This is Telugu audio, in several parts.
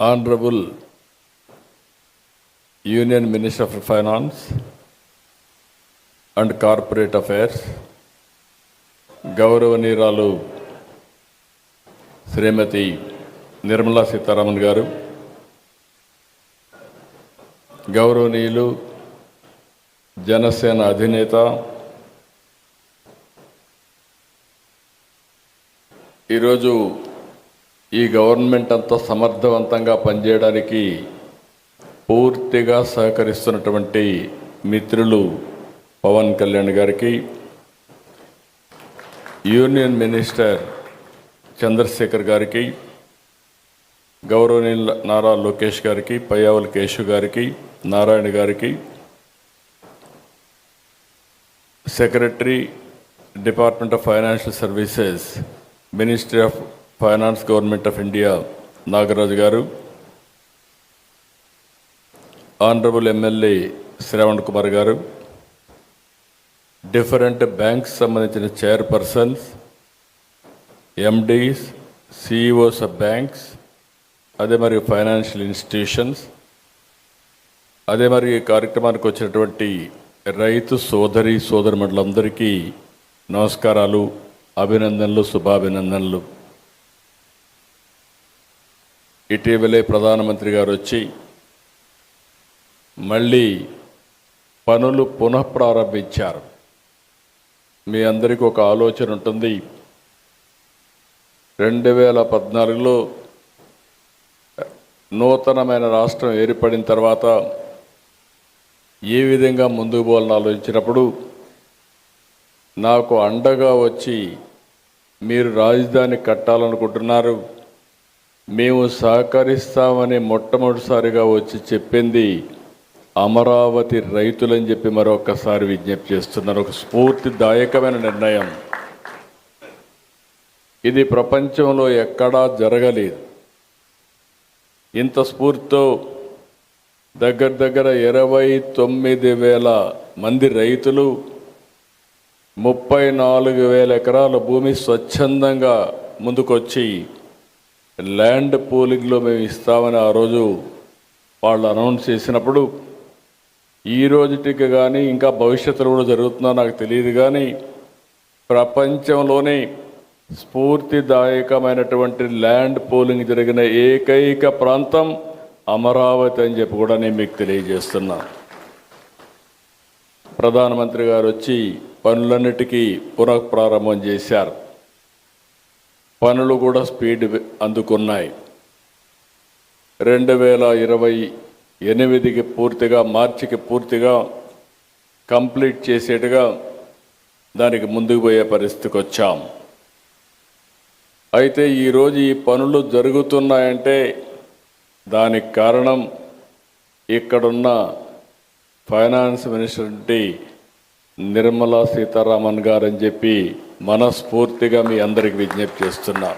Honourable union minister of finance and corporate affairs గౌరవనీరాలు Shrimati Nirmala Sitharaman garu గౌరవనీయులు జనసేన అధినేత ఈరోజు ఈ గవర్నమెంట్ అంతా సమర్థవంతంగా పనిచేయడానికి పూర్తిగా సహకరిస్తున్నటువంటి మిత్రులు పవన్ కళ్యాణ్ గారికి యూనియన్ మినిస్టర్ చంద్రశేఖర్ గారికి గౌరవనీయుల నారా లోకేష్ గారికి పయ్యావుల కేశు గారికి నారాయణ గారికి secretary department of financial services ministry of finance government of India Nagaraju garu honourable MLA Shravan Kumar garu different banks సంబంధించిన chairpersons MDs CEOs of banks అదే మరియు ఫైనాన్షియల్ ఇన్స్టిట్యూషన్స్ అదే మరి ఈ కార్యక్రమానికి వచ్చినటువంటి రైతు సోదరి సోదరుమండలందరికీ నమస్కారాలు అభినందనలు శుభాభినందనలు. ఇటీవలే ప్రధానమంత్రి గారు వచ్చి మళ్ళీ పనులు పునఃప్రారంభించారు మీ అందరికీ ఒక ఆలోచన ఉంటుంది. రెండు వేల పద్నాలుగులో నూతనమైన రాష్ట్రం ఏర్పడిన తర్వాత ఏ విధంగా ముందుకు పోవాలని ఆలోచించినప్పుడు నాకు అండగా వచ్చి మీరు రాజధాని కట్టాలనుకుంటున్నారు. మేము సహకరిస్తామని మొట్టమొదటిసారిగా వచ్చి చెప్పింది అమరావతి రైతులని చెప్పి మరొకసారి విజ్ఞప్తి చేస్తున్నారు ఒక స్ఫూర్తిదాయకమైన నిర్ణయం. ఇది ప్రపంచంలో ఎక్కడా జరగలేదు. ఇంత స్ఫూర్తితో దగ్గర దగ్గర ఇరవై తొమ్మిది వేల మంది రైతులు ముప్పై నాలుగు వేల ఎకరాల భూమి స్వచ్ఛందంగా ముందుకొచ్చి ల్యాండ్ పోలింగ్లో మేము ఇస్తామని ఆ రోజు వాళ్ళు అనౌన్స్ చేసినప్పుడు ఈ రోజుటికి కానీ ఇంకా భవిష్యత్తులో కూడా జరుగుతుందో నాకు తెలియదు కానీ ప్రపంచంలోనే స్ఫూర్తిదాయకమైనటువంటి ల్యాండ్ పోలింగ్ జరిగిన ఏకైక ప్రాంతం అమరావతి అని చెప్పి కూడా నేను మీకు తెలియజేస్తున్నా. ప్రధానమంత్రి గారు వచ్చి పనులన్నిటికీ పునఃప్రారంభం చేశారు. పనులు కూడా స్పీడ్ అందుకున్నాయి. రెండు వేల ఇరవై ఎనిమిదికి పూర్తిగా మార్చికి పూర్తిగా కంప్లీట్ చేసేట్టుగా దానికి ముందుకు పోయే పరిస్థితికి వచ్చాం. అయితే ఈరోజు ఈ పనులు జరుగుతున్నాయంటే దానికి కారణం ఇక్కడున్న ఫైనాన్స్ మినిస్టర్ నిర్మలా సీతారామన్ గారని చెప్పి మనస్ఫూర్తిగా మీ అందరికి విజ్ఞప్తి చేస్తున్నా.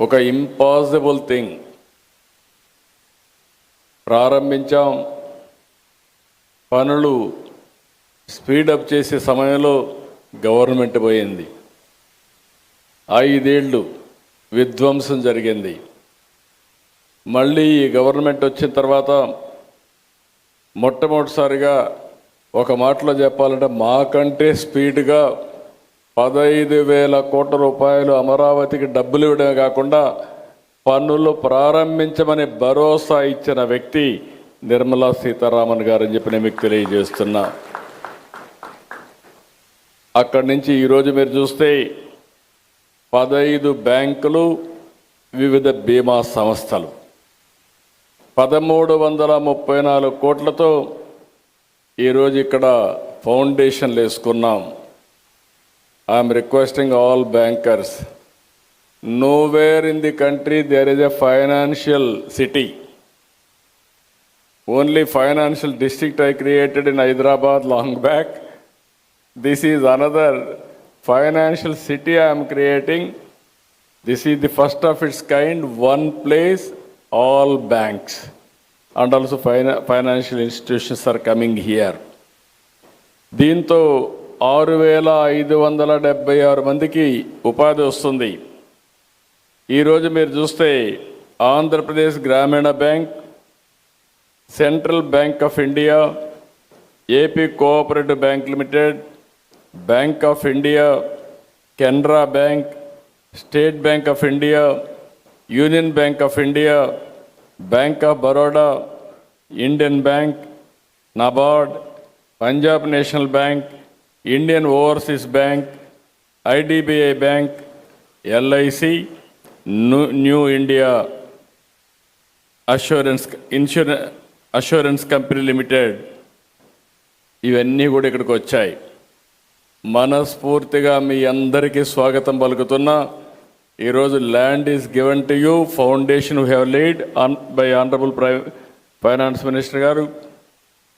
ఒక ఇంపాసిబుల్ థింగ్ ప్రారంభించాం. పనులు స్పీడప్ చేసే సమయంలో గవర్నమెంట్ పోయింది. ఐదేళ్ళు విధ్వంసం జరిగింది. మళ్ళీ ఈ గవర్నమెంట్ వచ్చిన తర్వాత మొట్టమొదటిసారిగా ఒక మాటలో చెప్పాలంటే మాకంటే స్పీడ్గా పదహైదు వేల కోట్ల రూపాయలు అమరావతికి డబ్బులు ఇవ్వడమే కాకుండా పన్నులు ప్రారంభించమని భరోసా ఇచ్చిన వ్యక్తి నిర్మలా సీతారామన్ గారు అని చెప్పి నేను మీకు తెలియజేస్తున్నా. అక్కడి నుంచి ఈరోజు మీరు చూస్తే పదహైదు బ్యాంకులు వివిధ బీమా సంస్థలు. పదమూడు వందల ముప్పై నాలుగు కోట్లతో ఈరోజు ఇక్కడ ఫౌండేషన్లు వేసుకున్నాం. I'm requesting all bankers. Nowhere in the country there is a financial city only financial district I created in Hyderabad long back this is another financial city I'm creating this is the first of its kind one place all banks and also fina financial institutions are coming here. దీంతో ఆరు వేల ఐదు వందల డెబ్బై ఆరు మందికి ఉపాధి వస్తుంది. ఈరోజు మీరు చూస్తే Andhra Pradesh Grameena bank central bank of India AP cooperative bank limited bank of India Canara bank state bank of India union bank of India bank of Baroda Indian bank NABARD Punjab national bank Indian overseas bank IDBI bank LIC new new India assurance insurance assurance company limited ఇవన్నీ కూడా ఇక్కడికి వచ్చాయి. మనస్ఫూర్తిగా మీ అందరికీ స్వాగతం పలుకుతున్నా. ఈరోజు land is given to you foundation have laid on by honourable ప్రై ఫైనాన్స్ మినిస్టర్ గారు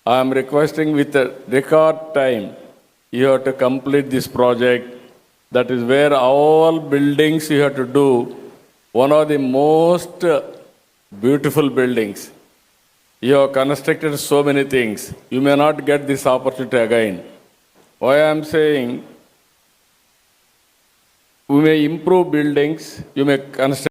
I'm requesting with record time you have to complete this project that is where all buildings you have to do one of the most beautiful buildings. You have constructed so many things. You may not get this opportunity again. Why I am saying, we may improve buildings, you may construct